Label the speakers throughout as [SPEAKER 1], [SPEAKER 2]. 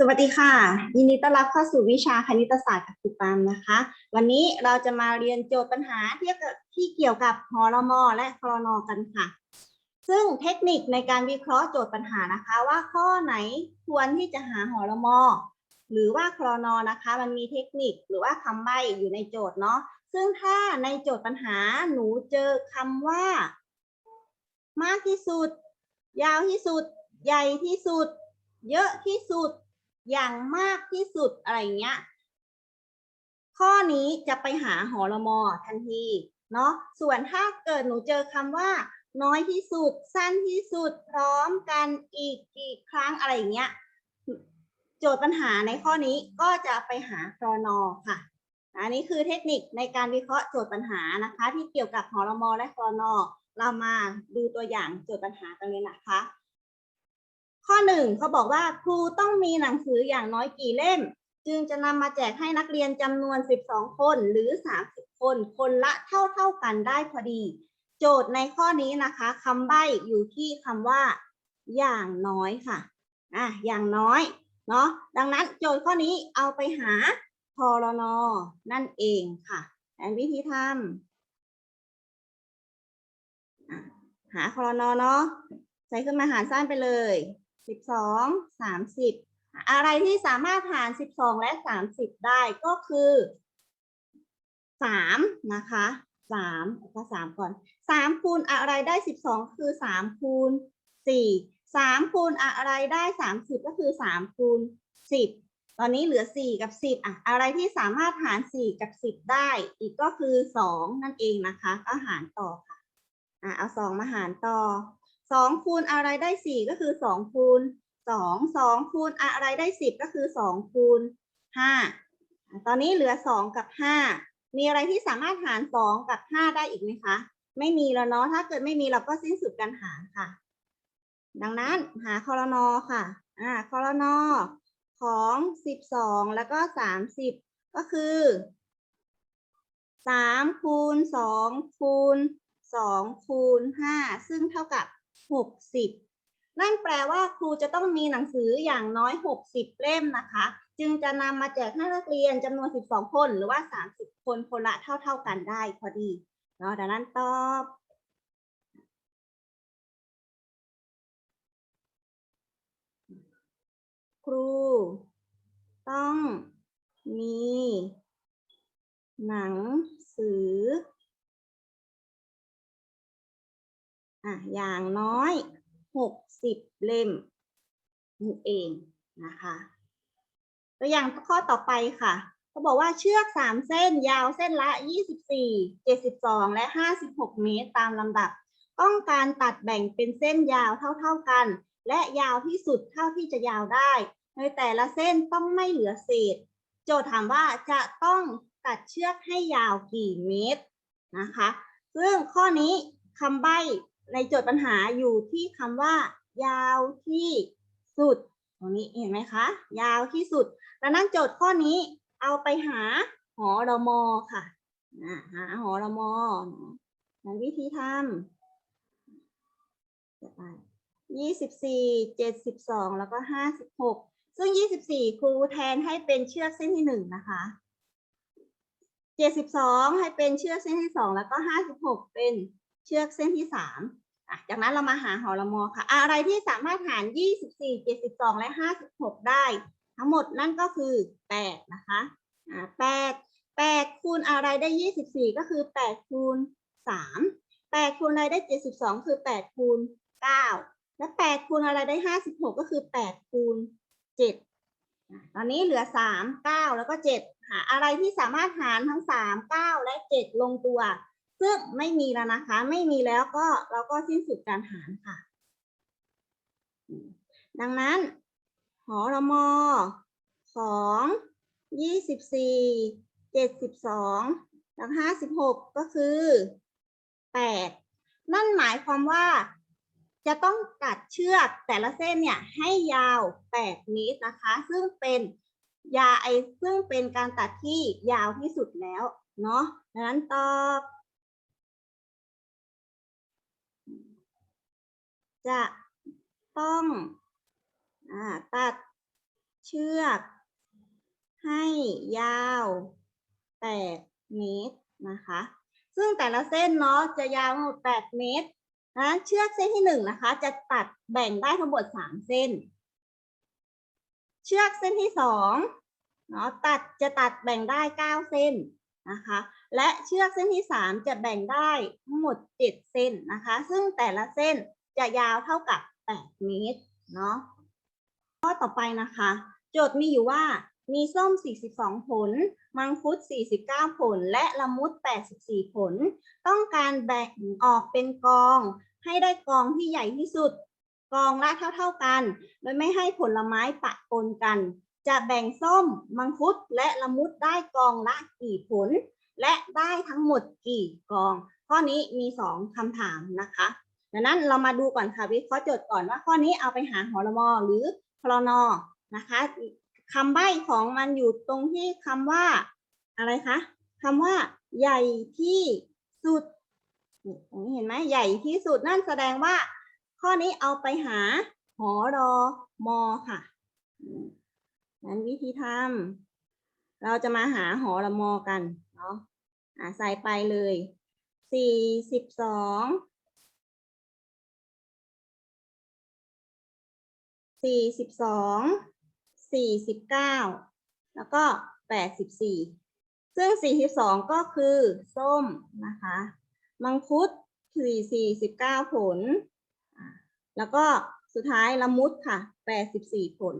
[SPEAKER 1] สวัสดีค่ะ ยินดีต้อนรับเข้าสู่วิชาคณิตศาสตร์กับครูปามนะคะ วันนี้เราจะมาเรียนโจทย์ปัญหาที่เกี่ยวกับที่เกี่ยวกับหอรมอและครนกันค่ะ ซึ่งเทคนิคในการวิเคราะห์โจทย์ปัญหานะคะ ว่าข้อไหนควรที่จะหาหอรมอหรือว่าครนนะคะ มันมีเทคนิคหรือว่าคำใบ้อยู่ในโจทย์เนาะซึ่งถ้าในโจทย์ปัญหาหนูเจอคำว่า มากที่สุด ยาวที่สุด ใหญ่ที่สุด เยอะที่สุด อย่างมากที่สุดอะไรเงี้ย ข้อนี้จะไปหาหอรมอทันทีเนาะส่วนถ้าเกิดหนูเจอคำว่า น้อยที่สุด สั้นที่สุด พร้อมกันอีกกี่ครั้งอะไรอย่างเงี้ย โจทย์ปัญหาในข้อนี้ก็จะไปหาครนอค่ะอันนี้คือเทคนิคในการวิเคราะห์โจทย์ปัญหานะคะ ที่เกี่ยวกับหอรมอและครนอเรามาดูตัวอย่างโจทย์ปัญหากันเลยนะคะ ข้อหนึ่งเขาบอกว่าครูต้องมีหนังสืออย่างน้อยกี่เล่ม จึงจะนำมาแจกให้นักเรียนจำนวน 12 คนหรือ 30 คน คนละเท่าเท่ากันได้พอดี โจทย์ในข้อนี้นะคะคำใบ้อยู่ที่คำว่า อย่างน้อยค่ะอะอย่างน้อยเนาะดังนั้นโจทย์ข้อนี้เอาไปหาพรนนั่นเองค่ะและวิธีทำหาพรนเนาะใส่ขึ้นมาหารสั้นไปเลย สิบสองสามสิบอะไรที่สามารถหารสิบสองและสามสิบได้ก็คือสามนะคะสามก็สามก่อนสามคูณอะไรได้สิบสองคือสามคูณสี่สามคูณอะไรได้สามสิบก็คือสามคูณสิบตอนนี้เหลือสี่กับสิบอะอะไรที่สามารถหารสี่กับสิบได้ อีกก็คือสองนั่นเองนะคะ ก็หารต่อค่ะอะเอาสองมาหารต่อ สองคูณอะไรได้สี่ก็คือสองคูณสองสองคูณอะไรได้สิบก็คือสองคูณห้าตอนนี้เหลือสองกับห้ามีอะไรที่สามารถหารสองกับห้าได้อีกไหมคะ ไม่มีแล้วเนาะถ้าเกิดไม่มีเราก็สิ้นสุดการหารค่ะ ดังนั้นหาคอรนอค่ะอ่าคอรนอของสิบสองแล้วก็สามสิบก็คือสามคูณสองคูณสองคูณห้าซึ่งเท่ากับ หกสิบนั่นแปลว่าครูจะต้องมีหนังสืออย่างน้อยหกสิบเล่มนะคะ จึงจะนำมาแจกให้นักเรียนจำนวนสิบสองคนหรือว่าสามสิบคนคนละเท่าเท่า ๆกันได้พอดีเนาะดังนั้นตอบครูต้องมีหนังสือ อะอย่างน้อยหกสิบเล่มนั่นเองนะคะตัวอย่างข้อต่อไปค่ะเขาบอกว่าเชือกสามเส้นยาวเส้นละยี่สิบสี่เจ็ดสิบสองและห้าสิบหกเมตรตามลำดับ ต้องการตัดแบ่งเป็นเส้นยาวเท่า ๆกัน และยาวที่สุดเท่าที่จะยาวได้ ในแต่ละเส้นต้องไม่เหลือเศษ โจทย์ถามว่าจะต้องตัดเชือกให้ยาวกี่เมตรนะคะ ซึ่งข้อนี้คำใบ้ ในโจทย์ปัญหาอยู่ที่คำว่า ยาวที่สุด ตรงนี้เห็นไหมคะ ยาวที่สุดดังนั้นโจทย์ข้อนี้เอาไปหาหอรมอค่ะหาหอรมอนั้นวิธีทำจะไปยี่สิบสี่เจ็ดสิบสองแล้วก็ห้าสิบหกซึ่งยี่สิบสี่ครูแทนให้เป็นเชือกเส้นที่หนึ่งนะคะเจ็ดสิบสองให้เป็นเชือกเส้นที่สองแล้วก็ห้าสิบหกเป็น เชือกเส้นที่สามจากนั้นเรามาหาหอรมอค่ะ อะไรที่สามารถหารยี่สิบสี่เจ็ดสิบสองและห้าสิบหกได้ ทั้งหมดนั่นก็คือแปดนะคะอ่าแปดแปดคูณอะไรได้ยี่สิบสี่ก็คือแปดคูณสามแปดคูณอะไรได้เจ็ดสิบสองคือแปดคูณเก้าและแปดคูณอะไรได้ห้าสิบหกก็คือแปดคูณเจ็ดอะตอนนี้เหลือสามเก้าแล้วก็เจ็ดหาอะไรที่สามารถหารทั้งสามเก้าและเจ็ดลงตัว ซึ่งไม่มีแล้วนะคะ ไม่มีแล้วก็เราก็สิ้นสุดการหารค่ะ ดังนั้นหอรมอของยี่สิบสี่เจ็ดสิบสองแล้วห้าสิบหกก็คือแปดนั่นหมายความว่า จะต้องตัดเชือกแต่ละเส้นเนี่ยให้ยาวแปดเมตรนะคะ ซึ่งเป็นยาไอซึ่งเป็นการตัดที่ยาวที่สุดแล้ว เนาะดังนั้นตอบ จะต้องอตัดเชือกให้ยาว8เมตรนะคะ ซึ่งแต่ละเส้นเนาะจะยาวทั้งหมด8เมตรนะเชือกเส้นที่หนึ่งนะคะ จะตัดแบ่งได้ทั้งหมด3เส้น เชือกเส้นที่สองเนาะตัดจะตัดแบ่งได้9เส้นนะคะ และเชือกเส้นที่สามจะแบ่งได้ทั้งหมด7เส้นนะคะ ซึ่งแต่ละเส้น จะยาวเท่ากับ 8 เมตร เนาะ ข้อต่อไปนะคะ โจทย์มีอยู่ว่า มีส้ม 42 ผล มังคุด 49 ผล และละมุด 84 ผล ต้องการแบ่งออกเป็นกอง ให้ได้กองที่ใหญ่ที่สุด กองละเท่าๆกัน โดยไม่ให้ผลไม้ปะปนกัน จะแบ่งส้ม มังคุด และละมุดได้กองละกี่ผล และได้ทั้งหมดกี่กอง ข้อนี้มี 2คำถามนะคะ ดังนั้นเรามาดูก่อนค่ะวิเคราะห์โจทย์ก่อนว่าข้อนี้เอาไปหาหอรมอหรือพลนนะคะคำใบ้ของมันอยู่ตรงที่คำว่าอะไรคะคำว่า ใหญ่ที่สุดตรงนี้เห็นไหมใหญ่ที่สุดนั่นแสดงว่า ข้อนี้เอาไปหาหอรอมอค่ะนั้นวิธีทำเราจะมาหาหอรมอกันเนาะใส่ไปเลยสี่ สี่สิบสองสี่สิบเก้าแล้วก็แปดสิบสี่ซึ่งสี่สิบสองก็คือส้มนะคะ มังคุดสี่สี่สิบเก้าผล แล้วก็สุดท้ายละมุดค่ะแปดสิบสี่ผล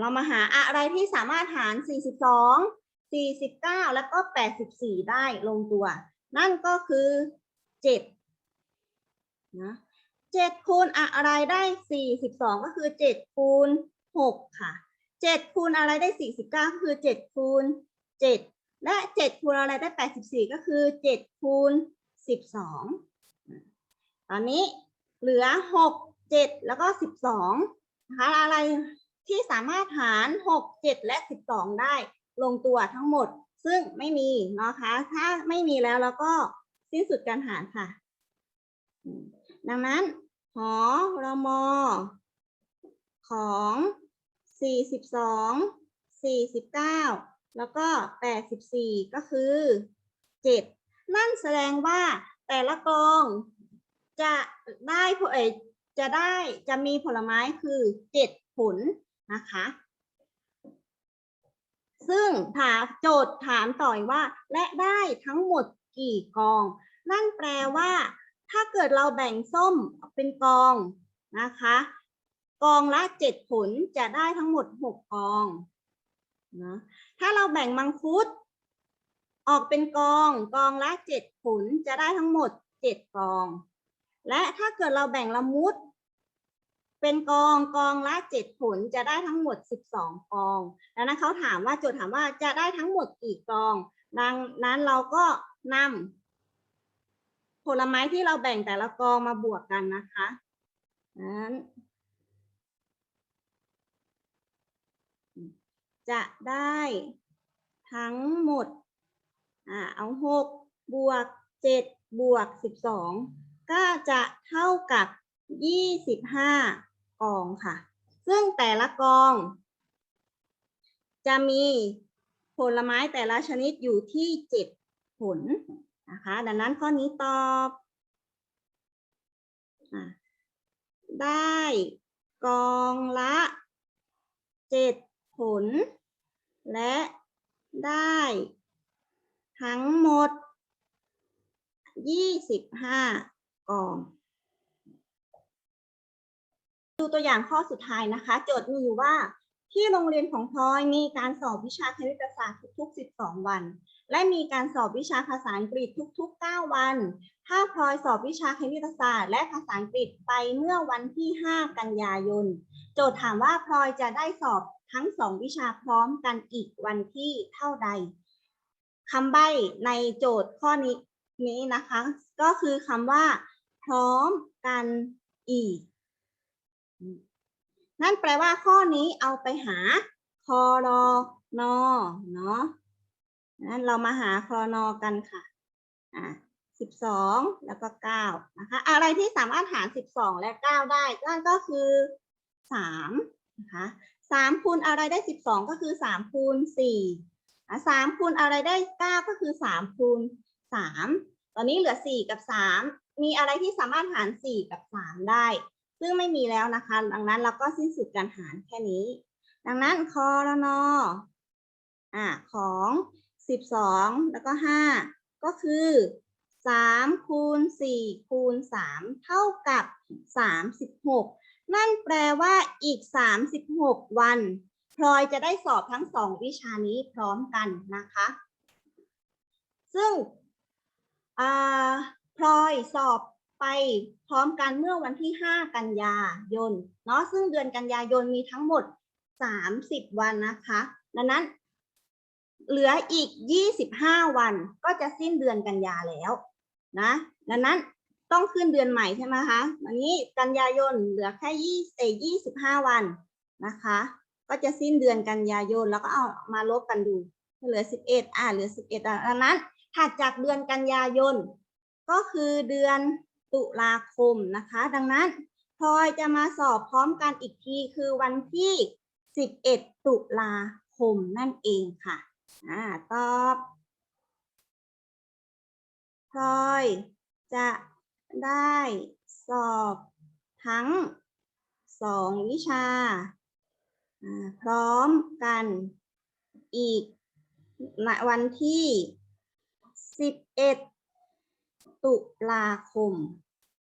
[SPEAKER 1] เรามาหาอะไรที่สามารถหาร42 49แล้วก็84ได้ลงตัว นั่นก็คือ7นะ 7คูณอะไรได้42ก็คือ7คูณ6ค่ะ7คูณอะไรได้49ก็คือ7คูณ7และ7คูณอะไรได้84ก็คือ7คูณ12ตอนนี้เหลือ6 7แล้วก็12นะคะอะไรที่สามารถหาร6 7และ12ได้ลงตัวทั้งหมด ซึ่งไม่มีนะคะ ถ้าไม่มีแล้วเราก็สิ้นสุดการหารค่ะ ดังนั้น หอรมอของ 42 49 แล้วก็ 84 ก็คือ 7 นั่นแสดงว่าแต่ละกองจะได้ผลจะได้จะมีผลไม้คือเจ็ดผลนะคะ ซึ่งถามโจทย์ถามต่อยว่า และได้ทั้งหมดกี่กอง นั่นแปลว่า ถ้าเกิดเราแบ่งส้มเป็นกองนะคะ กองละเจ็ดผลจะได้ทั้งหมดหกกองนะถ้าเราแบ่งมังคุด ออกเป็นกอง กองละเจ็ดผลจะได้ทั้งหมดเจ็ดกอง และถ้าเกิดเราแบ่งละมุด เป็นกองกองละเจ็ดผลจะได้ทั้งหมดสิบสองกองดังนั้นเขาถามว่าโจทย์ถามว่าจะได้ทั้งหมดกี่กอง ดังนั้นเราก็นำ ผลไม้ที่เราแบ่งแต่ละกองมาบวกกันนะคะนั้นจะได้ทั้งหมดอ่าเอาหกบวกเจ็ดบวกสิบสองก็จะเท่ากับยี่สิบห้ากองค่ะ ซึ่งแต่ละกอง จะมีผลไม้แต่ละชนิดอยู่ที่เจ็ดผล นะคะ ดังนั้นข้อนี้ตอบอได้กองละเจ็ดผล และได้ทั้งหมด 25 กอง ดูตัวอย่างข้อสุดท้ายนะคะ โจทย์มีอยู่ว่าที่โรงเรียนของพลอยมีการสอบวิชาคณิตศาสตร์ทุกๆ 12 วัน และมีการสอบวิชาภาษาอังกฤษทุก ๆ 9 วันถ้าพลอยสอบวิชาคณิตศาสตร์ และภาษาอังกฤษไปเมื่อวันที่ 5 กันยายน โจทย์ถามว่าพลอยจะได้สอบทั้งสองวิชาพร้อมกันอีกวันที่เท่าใดคำใบ้ในโจทย์ข้อนี้นี้นะคะ ก็คือคำว่า พร้อมกันอีก นั่นแปลว่าข้อนี้เอาไปหาคอรอนอเนาะ นั้นเรามาหาคอรอนอกันค่ะ อ่าสิบสองแล้วก็เก้านะคะ อะไรที่สามารถหารสิบสองและเก้าได้นั่นก็คือสามนะคะสามคูณอะไรได้สิบสองก็คือสามคูณสี่อะสามคูณอะไรได้เก้าก็คือสามคูณสามตอนนี้เหลือสี่กับสามมีอะไรที่สามารถหารสี่กับสามได้ ซึ่งไม่มีแล้วนะคะ ดังนั้นเราก็สิ้นสุดการหารแค่นี้ ดังนั้นคอรนออ่าของ สิบสองแล้วก็ห้าก็คือสามคูณสี่คูณสามเท่ากับสามสิบหกนั่นแปลว่าอีกสามสิบหกวัน พลอยจะได้สอบทั้งสองวิชานี้พร้อมกันนะคะ ซึ่งพลอยสอบไปพร้อมกันเมื่อวันที่ 5 กันยายนเนาะซึ่งเดือนกันยายนมีทั้งหมด 30 วันนะคะ ดังนั้น เหลืออีก 25 วันก็จะสิ้นเดือนกันยาแล้วนะดังนั้นต้องขึ้นเดือนใหม่ใช่ไหมคะวันนี้กันยายนเหลือแค่ยี่เอย25วันนะคะ ก็จะสิ้นเดือนกันยายนแล้วก็เอามาลบกันดู เหลือ11อ่าเหลือ11อะดังนั้นถัดจากเดือนกันยายนก็คือเดือนตุลาคมนะคะ ดังนั้นพลอยจะมาสอบพร้อมกันอีกทีคือวันที่11ตุลาคมนั่นเองค่ะ อ่าตอบพลอยจะได้สอบทั้งสองวิชา พร้อมกันอีกวันที่ 11 ตุลาคม